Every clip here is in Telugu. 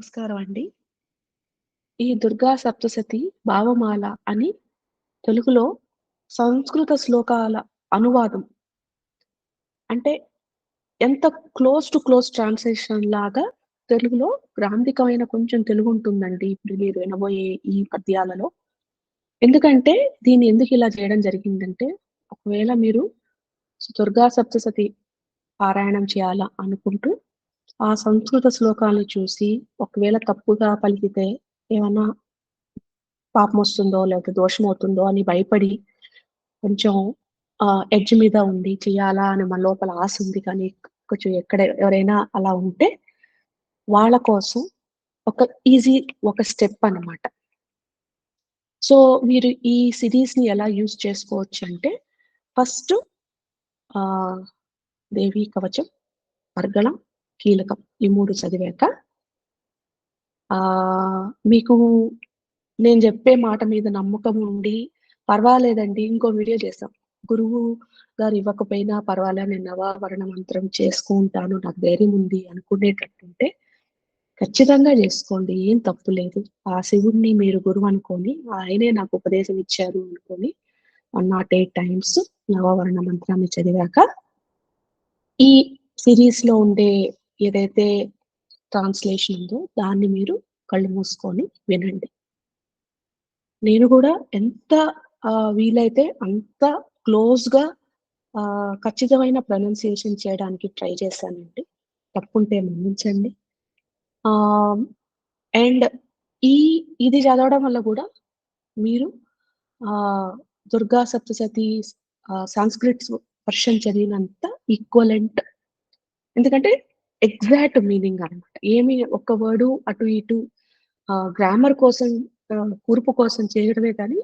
నమస్కారం అండి. ఈ దుర్గా సప్తశతి భావమాల అని తెలుగులో సంస్కృత శ్లోకాల అనువాదం. అంటే ఎంత క్లోజ్ టు క్లోజ్ ట్రాన్స్‌లేషన్ లాగా తెలుగులో గ్రాంధికమైన కొంచెం తెలుగు ఉంటుందండి ఇప్పుడు మీరు వినబోయే ఈ పద్యాలలో. ఎందుకంటే దీన్ని ఎందుకు ఇలా చేయడం జరిగిందంటే, ఒకవేళ మీరు దుర్గా సప్తశతి పారాయణం చేయాలా అనుకుంటూ, ఆ సంస్కృత శ్లోకాలను చూసి ఒకవేళ తప్పుగా పలికితే ఏమన్నా పాపమొస్తుందో లేకపోతే దోషమవుతుందో అని భయపడి కొంచెం ఎడ్జ్ మీద ఉండి చేయాలా అని మన లోపల ఆశ ఉంది కానీ కొంచెం ఎక్కడ ఎవరైనా అలా ఉంటే వాళ్ళ కోసం ఒక ఈజీ ఒక స్టెప్ అన్నమాట. సో, మీరు ఈ సిరీస్‌ని ఎలా యూజ్ చేసుకోవచ్చు అంటే ఫస్ట్ దేవీ కవచం, అర్గళం, కీలకం ఈ మూడు చదివాక ఆ మీకు నేను చెప్పే మాట మీద నమ్మకం ఉండి, పర్వాలేదండి ఇంకో వీడియో చేసాం. గురువు గారు ఇవ్వకపోయినా పర్వాలే నేను నవావరణ మంత్రం చేసుకుంటాను. నాకు ధైర్యం ఉంది అనుకునేటట్టుంటే ఖచ్చితంగా చేసుకోండి. ఏం తప్పు లేదు. ఆ శివుడిని మీరు గురువు అనుకోని, ఆయనే నాకు ఉపదేశం ఇచ్చారు అనుకొని వన్ నాట్ ఎయిట్ టైమ్స్ నవావరణ మంత్రాన్ని చదివాక ఈ సిరీస్లో ఉండే ఏదైతే ట్రాన్స్‌లేషన్ ఉందో దాన్ని మీరు కళ్ళు మూసుకొని వినండి. నేను కూడా ఎంత వీలైతే అంత క్లోజ్‌గా ఖచ్చితమైన ప్రొనౌన్సియేషన్ చేయడానికి ట్రై చేశానండి. తప్పుంటే మన్నించండి. అండ్ ఈ ఇది చదవడం వల్ల కూడా మీరు Durga Saptashati ah, Sanskrit version చదివినంత ఈక్వలెంట్ ఎందుకంటే ఎగ్జాక్ట్ మీనింగ్ అనమాట ఏమి ఒక్క వర్డు అటు ఇటు గ్రామర్ కోసం కూర్పు కోసం చేయడమే కానీ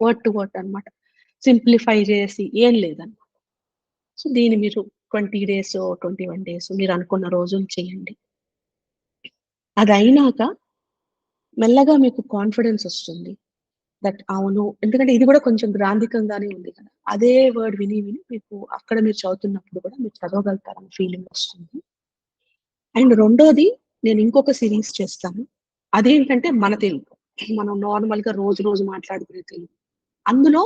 వర్డ్ టు వర్డ్ అన్నమాట. సింప్లిఫై చేసి ఏం లేదనమాట సో, దీన్ని మీరు twenty days twenty one days మీరు అనుకున్న రోజులు చేయండి. అది అయినాక మెల్లగా మీకు కాన్ఫిడెన్స్ వస్తుంది. దట్ అవును. ఎందుకంటే ఇది కూడా కొంచెం గ్రాంథికంగానే ఉంది కదా! అదే వర్డ్ విని విని మీకు అక్కడ మీరు చదువుతున్నప్పుడు కూడా మీరు చదవగలుగుతారని ఫీలింగ్ వస్తుంది. అండ్ రెండోది నేను ఇంకొక సిరీస్ చేస్తాను. అదేంటంటే మన తెలుగు. మనం నార్మల్గా రోజు రోజు మాట్లాడుకునే తెలుగు. అందులో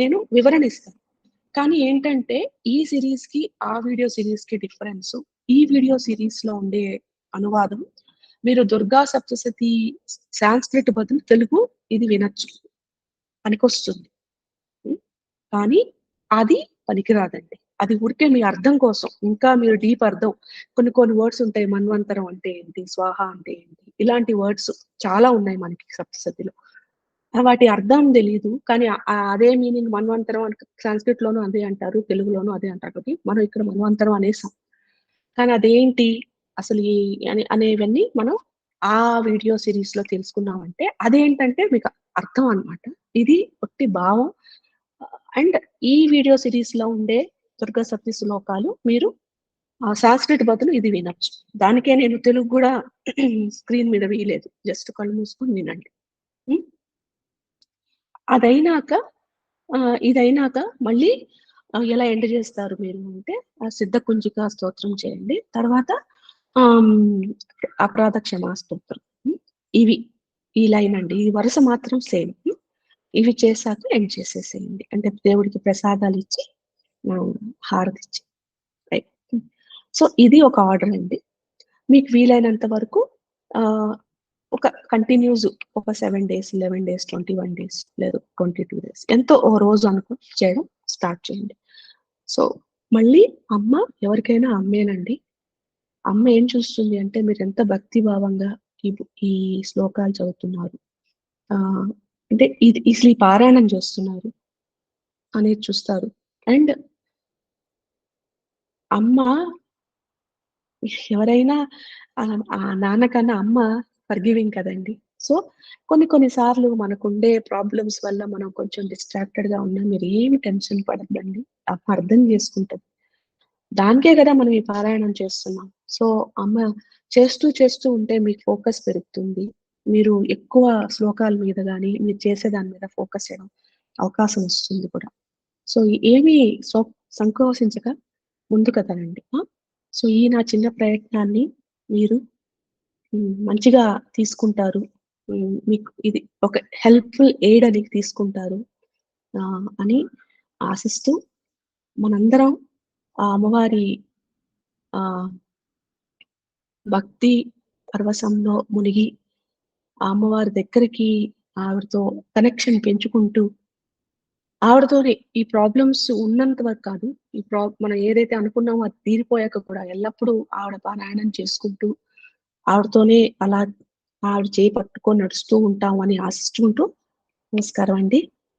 నేను వివరణ ఇస్తాను. కానీ ఏంటంటే ఈ సిరీస్కి ఆ వీడియో సిరీస్కి డిఫరెన్స్ ఈ వీడియో సిరీస్లో ఉండే అనువాదం మీరు దుర్గా సప్తశతి సాంస్క్రిట్ బదులు తెలుగు ఇది వినొచ్చు. పనికొస్తుంది. కానీ అది పనికిరాదండి. అది ఊరికే మీ అర్థం కోసం. ఇంకా మీరు డీప్ అర్థం కొన్ని కొన్ని వర్డ్స్ ఉంటాయి. మన్వంతరం అంటే ఏంటి? స్వాహ అంటే ఏంటి? ఇలాంటి వర్డ్స్ చాలా ఉన్నాయి మనకి సప్తశతిలో. వాటి అర్థం తెలియదు కానీ అదే మీనింగ్ మన్వంతరం అని లోను అదే అంటారు. తెలుగులోనూ అదే అంటారు. కాబట్టి మనం ఇక్కడ మన్వంతరం అనేసాం. కానీ అదేంటి? అసలు ఈ అని అనేవన్నీ మనం ఆ వీడియో సిరీస్లో తెలుసుకున్నామంటే అదేంటంటే మీకు అర్థం అన్నమాట. ఇది ఒట్టి భావం. అండ్ ఈ వీడియో సిరీస్లో ఉండే దుర్గా సప్తి శ్లోకాలు మీరు సాంస్క్రిట్ బదులు ఇది వినొచ్చు. దానికే నేను తెలుగు కూడా స్క్రీన్ మీద వేయలేదు. జస్ట్ కళ్ళు మూసుకొని వినండి. అదైనాక ఇదైనాక మళ్ళీ ఎలా ఎండ్ చేస్తారు మీరు అంటే ఆ సిద్ధ కుంజిక స్తోత్రం చేయండి. తర్వాత అపరాధ క్షమాస్తోత్రం ఇవి ఈ లైన్ అండి. ఈ వరుస మాత్రం సేమ్. ఇవి చేశాక ఎండ్ చేసేసేయండి. అంటే దేవుడికి ప్రసాదాలు ఇచ్చి హారతిచ్చి. రైట్. సో, ఇది ఒక ఆర్డర్ అండి. మీకు వీలైనంత వరకు ఒక కంటిన్యూస్ ఒక సెవెన్ డేస్, 11 డేస్, 21 డేస్ లేదు 22 డేస్ ఎంతో ఓ రోజు అనుకో చేయడం స్టార్ట్ చేయండి. సో, మళ్ళీ అమ్మ ఎవరికైనా అమ్మేనండి. అమ్మ ఏం చూస్తుంది అంటే మీరెంత భక్తి భావంగా ఈ ఈ శ్లోకాలు చదువుతున్నారు. ఆ అంటే ఇది ఇసలు ఈ పారాయణం చేస్తున్నారు. అనేది చూస్తారు. అండ్ అమ్మ ఎవరైనా ఆహ్, నాన్న కన్నా అమ్మ ఫర్‌గివింగ్ కదండీ! సో, కొన్ని కొన్ని సార్లు మనకుండే ప్రాబ్లమ్స్ వల్ల మనం కొంచెం డిస్ట్రాక్టెడ్గా ఉన్నా మీరు ఏమి టెన్షన్ పడద్దండి అమ్మ అర్థం చేసుకుంటది. దానికే కదా మనం ఈ పారాయణం చేస్తున్నాం. సో, అమ్మ చేస్తూ చేస్తూ ఉంటే మీకు ఫోకస్ పెరుగుతుంది. మీరు ఎక్కువ శ్లోకాల మీద కానీ మీరు చేసే దాని మీద ఫోకస్ చేయడం అవకాశం వస్తుంది కూడా. సో, ఏమి సో సంకోచించక ముందు కదలండి. సో, ఈ నా చిన్న ప్రయత్నాన్ని మీరు మంచిగా తీసుకుంటారు. మీకు ఇది ఒక హెల్ప్‌ఫుల్ ఎయిడ్ అని తీసుకుంటారు. అని ఆశిస్తూ మనందరం ఆ అమ్మవారి ఆ భక్తి పర్వసంలో మునిగి, ఆ అమ్మవారి దగ్గరికి ఆవిడతో కనెక్షన్ పెంచుకుంటూ ఆవిడతోనే ఈ ప్రాబ్లమ్స్ ఉన్నంత వరకు కాదు. ఈ ప్రా మనం ఏదైతే అనుకున్నామో అది తీరిపోయాక కూడా ఎల్లప్పుడూ ఆవిడ పారాయణం చేసుకుంటూ, ఆవిడతోనే అలా ఆవిడ చేయి పట్టుకొని నడుస్తూ అని ఆశిస్తుంటూ నమస్కారం అండి.